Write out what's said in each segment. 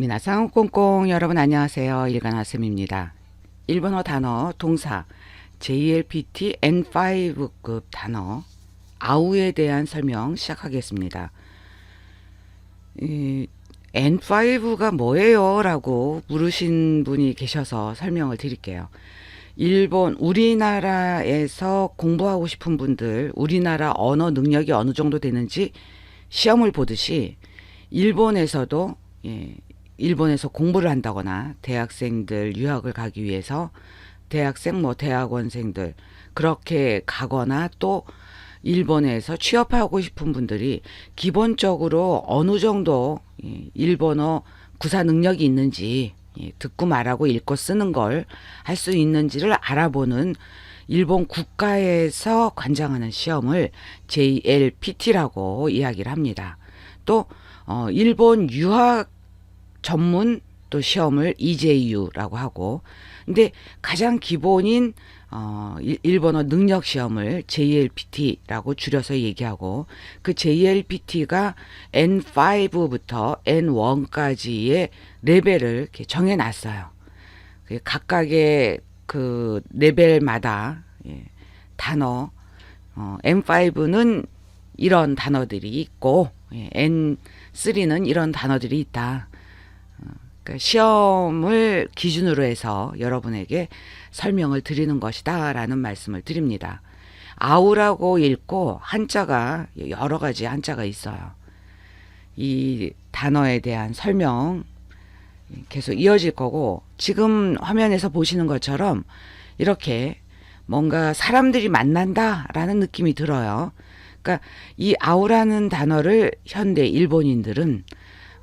미나상 꽁꽁 여러분 안녕하세요. 일간하쌤입니다. 일본어 단어 동사 JLPT N5급 단어 아우에 대한 설명 시작하겠습니다. 이 N5가 뭐예요? 라고 물으신 분이 계셔서 설명을 드릴게요. 일본, 우리나라에서 공부하고 싶은 분들, 우리나라 언어 능력이 어느 정도 되는지 시험을 보듯이 일본에서도 예, 일본에서 공부를 한다거나 대학생들 유학을 가기 위해서 대학생 뭐 대학원생들 그렇게 가거나 또 일본에서 취업하고 싶은 분들이 기본적으로 어느 정도 예, 일본어 구사 능력이 있는지 예, 듣고 말하고 읽고 쓰는 걸 할 수 있는지를 알아보는 일본 국가에서 관장하는 시험을 JLPT라고 이야기를 합니다. 또 어, 일본 유학 전문 또 시험을 EJU라고 하고 근데 가장 기본인 어, 일- 일본어 능력 시험을 JLPT라고 줄여서 얘기하고 그 JLPT가 N5부터 N1까지의 레벨을 이렇게 정해 놨어요. 그 각각의 그 레벨마다 예, 단어 어, N5는 이런 단어들이 있고 예, N3는 이런 단어들이 있다. 그러니까 시험을 기준으로 해서 여러분에게 설명을 드리는 것이다라는 말씀을 드립니다. 아우라고 읽고 한자가 여러 가지 한자가 있어요. 이 단어에 대한 설명 계속 이어질 거고 지금 화면에서 보시는 것처럼 이렇게 뭔가 사람들이 만난다라는 느낌이 들어요. 그러니까 이 아우라는 단어를 현대 일본인들은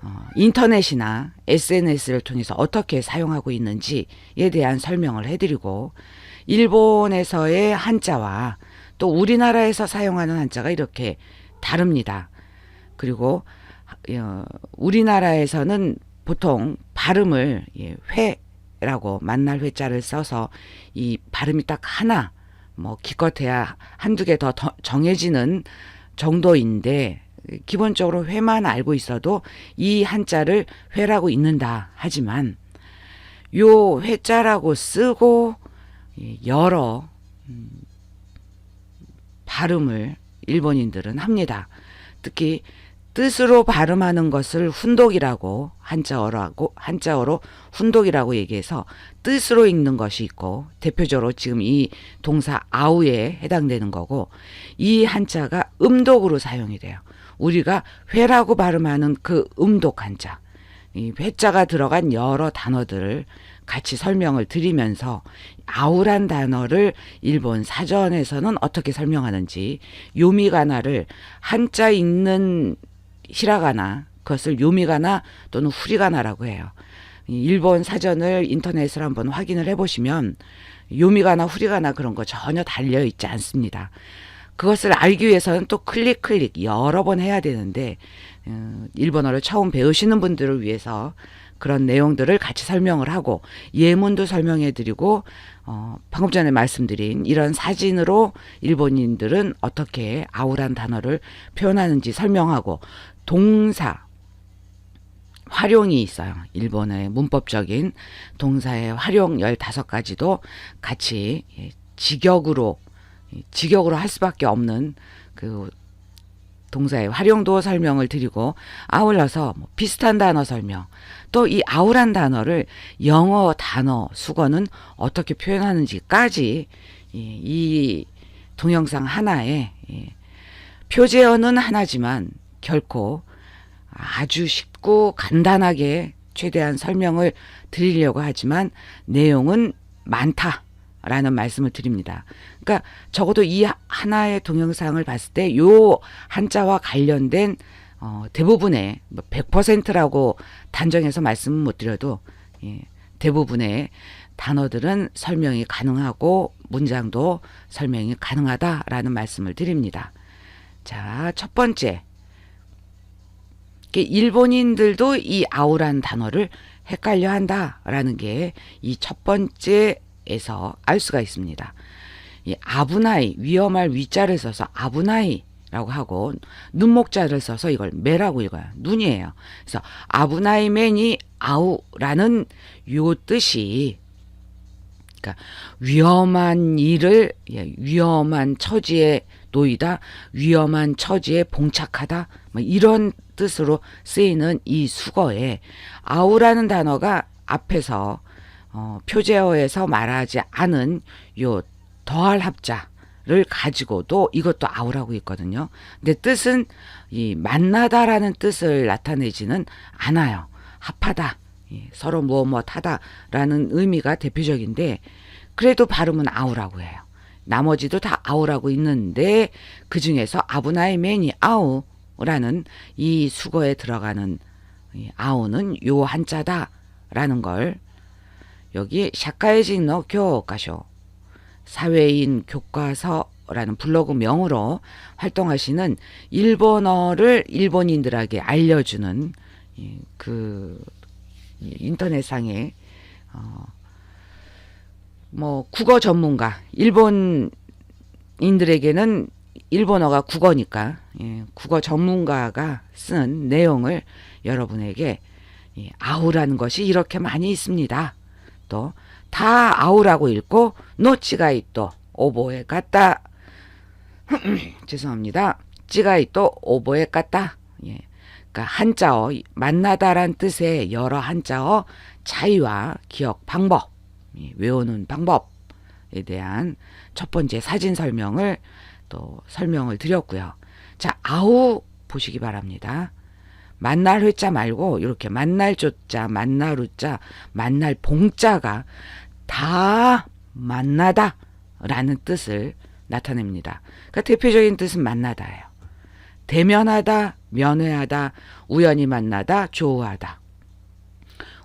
어, 인터넷이나 SNS를 통해서 어떻게 사용하고 있는지에 대한 설명을 해드리고 일본에서의 한자와 또 우리나라에서 사용하는 한자가 이렇게 다릅니다. 그리고 어, 우리나라에서는 보통 발음을 예, 회라고 만날 회자를 써서 이 발음이 딱 하나 뭐 기껏해야 한두 개 더 정해지는 정도인데 기본적으로 회만 알고 있어도 이 한자를 회라고 읽는다 하지만 요 회자라고 쓰고 예, 여러 음, 발음을 일본인들은 합니다. 특히 뜻으로 발음하는 것을 훈독이라고 한자어라고 한자어로 훈독이라고 얘기해서 뜻으로 읽는 것이 있고 대표적으로 지금 이 동사 아우에 해당되는 거고 이 한자가 음독으로 사용이 돼요. 우리가 회라고 발음하는 그 음독 한자 이 회자가 들어간 여러 단어들을 같이 설명을 드리면서 아우란 단어를 일본 사전에서는 어떻게 설명하는지 요미가나를 한자 읽는 히라가나 그것을 요미가나 또는 후리가나라고 해요. 이 일본 사전을 인터넷을 한번 확인을 해보시면 요미가나 후리가나 그런 거 전혀 달려 있지 않습니다. 그것을 알기 위해서는 또 클릭 클릭 여러 번 해야 되는데 어, 일본어를 처음 배우시는 분들을 위해서 그런 내용들을 같이 설명을 하고 예문도 설명해 드리고 어, 방금 전에 말씀드린 이런 사진으로 일본인들은 어떻게 아우란 단어를 표현하는지 설명하고 동사 활용이 있어요. 일본의 문법적인 동사의 활용 15가지도 같이 예, 직역으로 예, 직역으로 할 수밖에 없는 그 동사의 활용도 설명을 드리고 아울러서 뭐 비슷한 단어 설명 또 이 아우란 단어를 영어 단어 수거는 어떻게 표현하는지까지 예, 이 동영상 하나에 예, 표제어는 하나지만 결코 아주 쉽고 간단하게 최대한 설명을 드리려고 하지만 내용은 많다 라는 말씀을 드립니다. 그러니까 적어도 이 하나의 동영상을 봤을 때 요 한자와 관련된 어, 대부분의 뭐 100%라고 단정해서 말씀은 못 드려도 예, 대부분의 단어들은 설명이 가능하고 문장도 설명이 가능하다라는 말씀을 드립니다. 자, 첫 번째. 일본인들도 이 아우란 단어를 헷갈려 한다라는 게 이 첫 번째 에서 알 수가 있습니다. 이 아부나이 위험할 위자를 써서 아부나이라고 하고 눈목자를 써서 이걸 매라고 읽어요. 눈이에요. 그래서 아부나이 맨이 아우라는 요 뜻이 그러니까 위험한 일을 예, 위험한 처지에 놓이다, 위험한 처지에 봉착하다, 뭐 이런 뜻으로 쓰이는 이 수거에 아우라는 단어가 앞에서 어, 표제어에서 말하지 않은 요 더할 합자를 가지고도 이것도 아우라고 있거든요. 근데 뜻은 이 만나다라는 뜻을 나타내지는 않아요. 합하다, 예, 서로 무엇 무엇 하다라는 의미가 대표적인데 그래도 발음은 아우라고 해요. 나머지도 다 아우라고 있는데 그 중에서 아브나이 메니 아우라는 이 수거에 들어가는 이 아우는 요 한자다라는 걸 여기 샤카이진 너 교과쇼 사회인 교과서라는 블로그 명으로 활동하시는 일본어를 일본인들에게 알려주는 이, 그 인터넷상에 어, 뭐 국어 전문가 일본인들에게는 일본어가 국어니까 예, 국어 전문가가 쓴 내용을 여러분에게 이 아우라는 것이 이렇게 많이 있습니다. 또다 아우라고 읽고 노치가 있또 오보에 갔다 죄송합니다. 찌가 있또 오보에 갔다 예. 그러니까 한자어 만나다란 뜻의 여러 한자어 차이와 기억 방법 예, 외우는 방법에 대한 첫 번째 사진 설명을 또 설명을 드렸고요. 자 아우 보시기 바랍니다. 만날 회자 말고 이렇게 만날 조자, 만날 우자, 만날 봉자가 다 만나다라는 뜻을 나타냅니다. 그러니까 대표적인 뜻은 만나다예요. 대면하다, 면회하다, 우연히 만나다, 조우하다.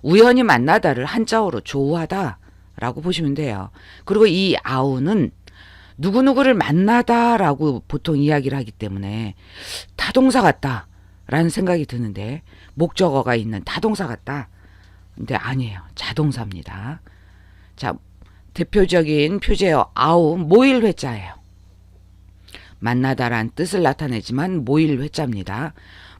우연히 만나다를 한자어로 조우하다라고 보시면 돼요. 그리고 이 아우는 누구누구를 만나다라고 보통 이야기를 하기 때문에 타동사 같다. 라는 생각이 드는데 목적어가 있는 타동사 같다. 근데 아니에요. 자동사입니다. 자, 대표적인 표제어 아우 모일 회자예요. 만나다란 뜻을 나타내지만 모일 회자입니다.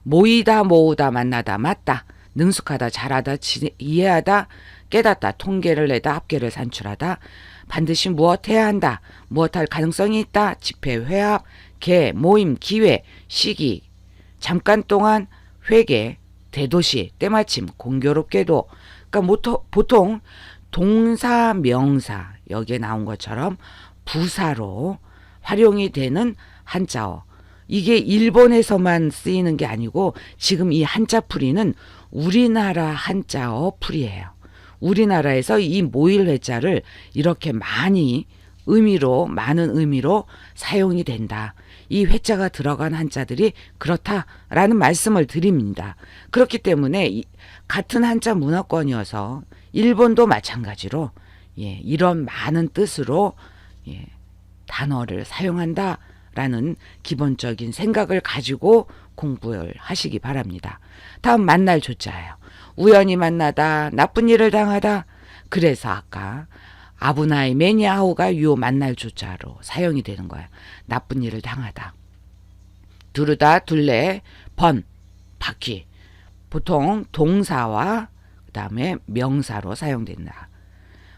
모이다 모으다 만나다 맞다 능숙하다 잘하다 지, 이해하다 깨닫다 통계를 내다 합계를 산출하다 반드시 무엇해야 한다 무엇할 가능성이 있다 집회 회합 개 모임 기회 시기 잠깐 동안 회개, 대도시, 때마침, 공교롭게도 그러니까 보통 동사, 명사 여기에 나온 것처럼 부사로 활용이 되는 한자어. 이게 일본에서만 쓰이는 게 아니고 지금 이 한자 풀이는 우리나라 한자어 풀이에요. 우리나라에서 이 모일 회자를 이렇게 많이 의미로 많은 의미로 사용이 된다. 이 회자가 들어간 한자들이 그렇다라는 말씀을 드립니다. 그렇기 때문에 이, 같은 한자 문화권이어서 일본도 마찬가지로 예, 이런 많은 뜻으로 예, 단어를 사용한다라는 기본적인 생각을 가지고 공부를 하시기 바랍니다. 다음 만날 조자예요. 우연히 만나다, 나쁜 일을 당하다. 그래서 아까 아브나이 매니아우가 요 만날 조자로 사용이 되는 거야. 나쁜 일을 당하다. 두르다, 둘레, 번, 바퀴. 보통 동사와 그다음에 명사로 사용된다.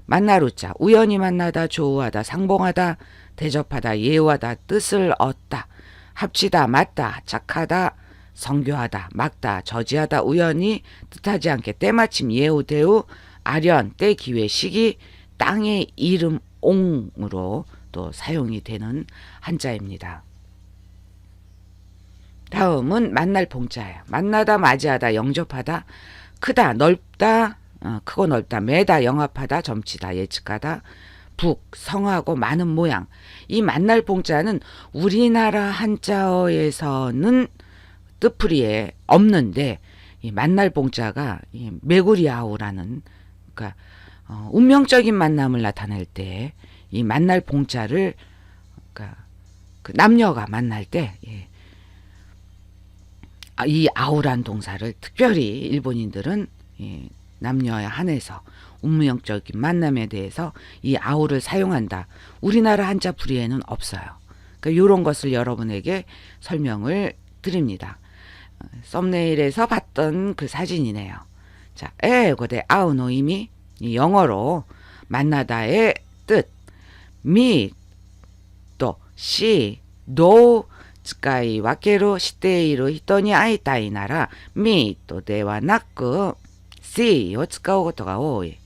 만나루자 우연히 만나다 조우하다 상봉하다 대접하다 예우하다 뜻을 얻다 합치다 맞다 착하다 성교하다 막다 저지하다 우연히 뜻하지 않게 때마침 예우 대우 아련 때 기회 시기 땅의 이름 옹으로 또 사용이 되는 한자입니다. 다음은 만날 봉자예요. 만나다 맞이하다 영접하다 크다 넓다 어, 크고 넓다 매다 영합하다 점치다 예측하다 북 성하고 많은 모양 이 만날 봉자는 우리나라 한자어에서는 뜻풀이에 없는데 이 만날 봉자가 이 메구리아우라는 그러니까 어, 운명적인 만남을 나타낼 때 이 만날 봉자를 그러니까 그 남녀가 만날 때 예. 아, 이 아우란 동사를 특별히 일본인들은 예, 남녀에 한해서 운명적인 만남에 대해서 이 아우를 사용한다. 우리나라 한자 풀이에는 없어요. 그러니까 이런 것을 여러분에게 설명을 드립니다. 어, 썸네일에서 봤던 그 사진이네요. 자, 에고대 아우노 이미 이 영어로 만나다의 뜻. 미, 또, 시, 노, 使い分けるしている人に会いたいなら、meet ではなく、see を使うことが多い。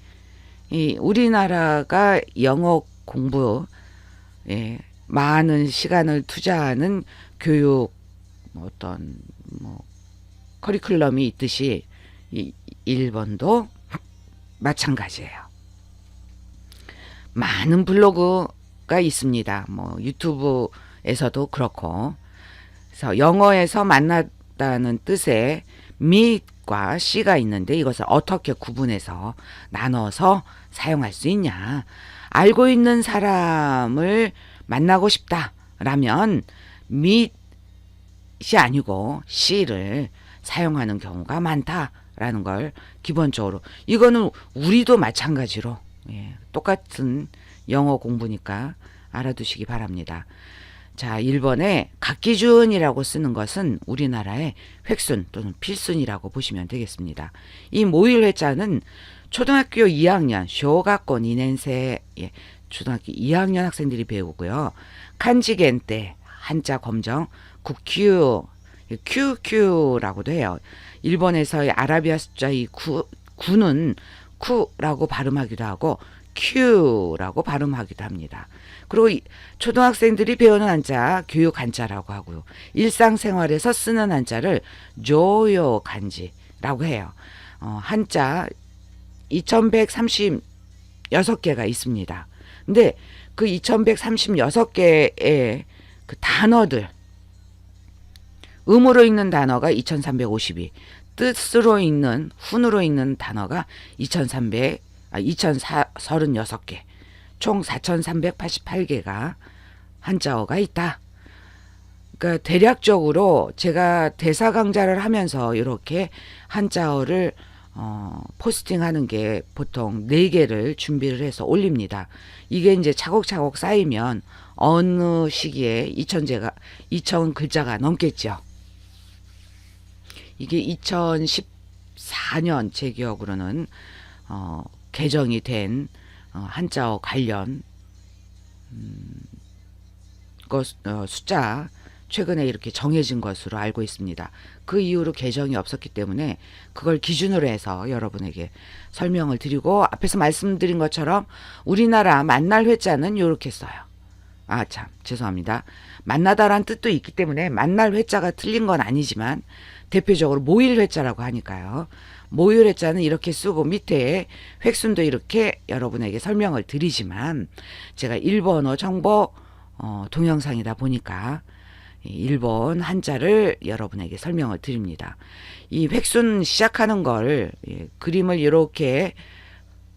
이 우리나라가 영어 공부에 많은 시간을 투자하는 교육 뭐 어떤 뭐 커리큘럼이 있듯이 이 일본도 마찬가지예요. 많은 블로그가 있습니다. 뭐 유튜브에서도 그렇고 그래서 영어에서 만났다는 뜻의 meet과 씨가 있는데 이것을 어떻게 구분해서 나눠서 사용할 수 있냐? 알고 있는 사람을 만나고 싶다라면 meet이 아니고 씨를 사용하는 경우가 많다 라는 걸 기본적으로 이거는 우리도 마찬가지로 예, 똑같은 영어 공부니까 알아두시기 바랍니다. 자, 일본의 각기준이라고 쓰는 것은 우리나라의 획순 또는 필순이라고 보시면 되겠습니다. 이 모일 회자는 초등학교 2학년, 쇼가권 2년생, 예, 초등학교 2학년 학생들이 배우고요. 간지겐 때 한자 검정, 국큐, QQ라고도 해요. 일본에서의 아라비아 숫자 이 9, 9는 쿠라고 발음하기도 하고 큐라고 발음하기도 합니다. 그리고 이 초등학생들이 배우는 한자 교육 한자라고 하고요. 일상생활에서 쓰는 한자를 조요 간지라고 해요. 어, 한자 2136개가 있습니다. 근데 그 2136개의 그 단어들 음으로 읽는 단어가 2352, 뜻으로 읽는 훈으로 읽는 단어가 2300 아, 2036개, 총 4,388개가 한자어가 있다. 그러니까 대략적으로 제가 대사 강좌를 하면서 이렇게 한자어를 어, 포스팅하는 게 보통 4개를 준비를 해서 올립니다. 이게 이제 차곡차곡 쌓이면 어느 시기에 2,000제가 2,000 글자가 넘겠죠. 이게 2014년 제 기억으로는 어, 개정이 된 어, 한자어 관련 음, 것 어, 숫자 최근에 이렇게 정해진 것으로 알고 있습니다. 그 이후로 개정이 없었기 때문에 그걸 기준으로 해서 여러분에게 설명을 드리고 앞에서 말씀드린 것처럼 우리나라 만날 회자는 이렇게 써요. 아 참 죄송합니다. 만나다란 뜻도 있기 때문에 만날 회자가 틀린 건 아니지만 대표적으로 모일 회자라고 하니까요. 모일 회자는 이렇게 쓰고 밑에 획순도 이렇게 여러분에게 설명을 드리지만 제가 일본어 정보 어, 동영상이다 보니까 일본 한자를 여러분에게 설명을 드립니다. 이 획순 시작하는 걸 예, 그림을 이렇게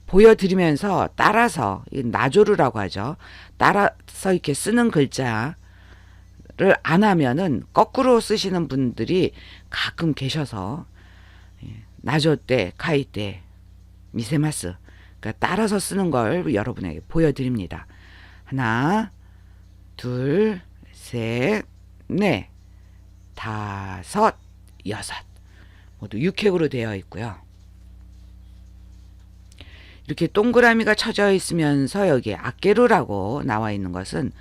보여드리면서 따라서 나조르라고 하죠. 따라서 이렇게 쓰는 글자 를안 하면은 거꾸로 쓰시는 분들이 가끔 계셔서 예, 나조 때, 카이 때, 미세마스 그러니까 따라서 쓰는 걸 여러분에게 보여드립니다. 하나, 둘, 셋, 넷, 다섯, 여섯 모두 육획으로 되어 있고요. 이렇게 동그라미가 쳐져 있으면서 여기에 아케루라고 나와 있는 것은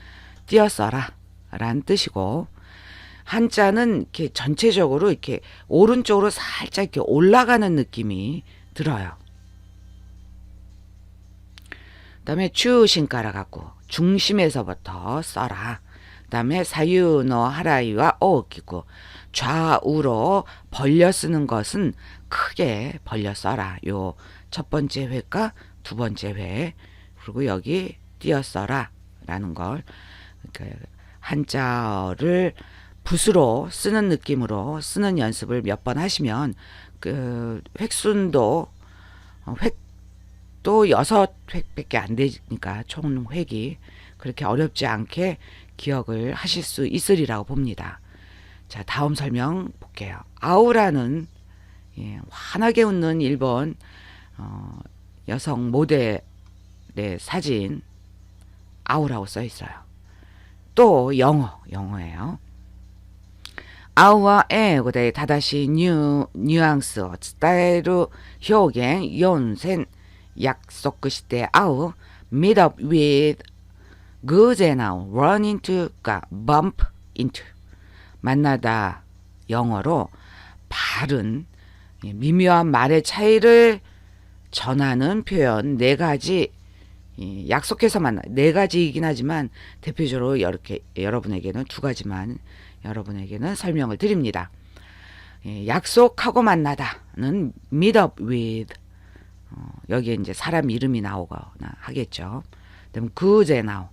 띄어써라 란 뜻이고 한자는 이렇게 전체적으로 이렇게 오른쪽으로 살짝 이렇게 올라가는 느낌이 들어요. 그다음에 추신가라 갖고 중심에서부터 써라. 그다음에 사유노 하라이와 어기고 좌우로 벌려 쓰는 것은 크게 벌려 써라. 요 첫 번째 회과 두 번째 회 그리고 여기 띄어 써라라는 걸 그러니까 한자를 붓으로 쓰는 느낌으로 쓰는 연습을 몇 번 하시면 그 획순도 어, 획도 여섯 획밖에 안 되니까 총 획이 그렇게 어렵지 않게 기억을 하실 수 있으리라고 봅니다. 자, 다음 설명 볼게요. 아우라는 예, 환하게 웃는 일본 어, 여성 모델의 사진 아우라고 써 있어요. 또 영어, 영어예요. 아우와 에고 대 다다시 뉴 뉘앙스 스타일 표현 연생 약속 시대 아우 meet up with 그제 나오 run into가 bump into 만나다 영어로 바른 예, 미묘한 말의 차이를 전하는 표현 네 가지 예, 약속해서 만나 네 가지이긴 하지만 대표적으로 이렇게 여러분에게는 두 가지만 여러분에게는 설명을 드립니다. 예, 약속하고 만나다는 meet up with 어, 여기에 이제 사람 이름이 나오거나 하겠죠. 그다음 그제 나오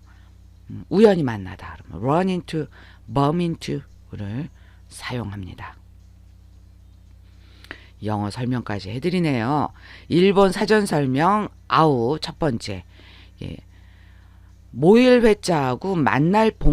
음, 우연히 만나다 그러면 run into, bump into를 사용합니다. 영어 설명까지 해드리네요. 일본 사전 설명 아우 첫 번째 예. 모일 회자하고 만날 봉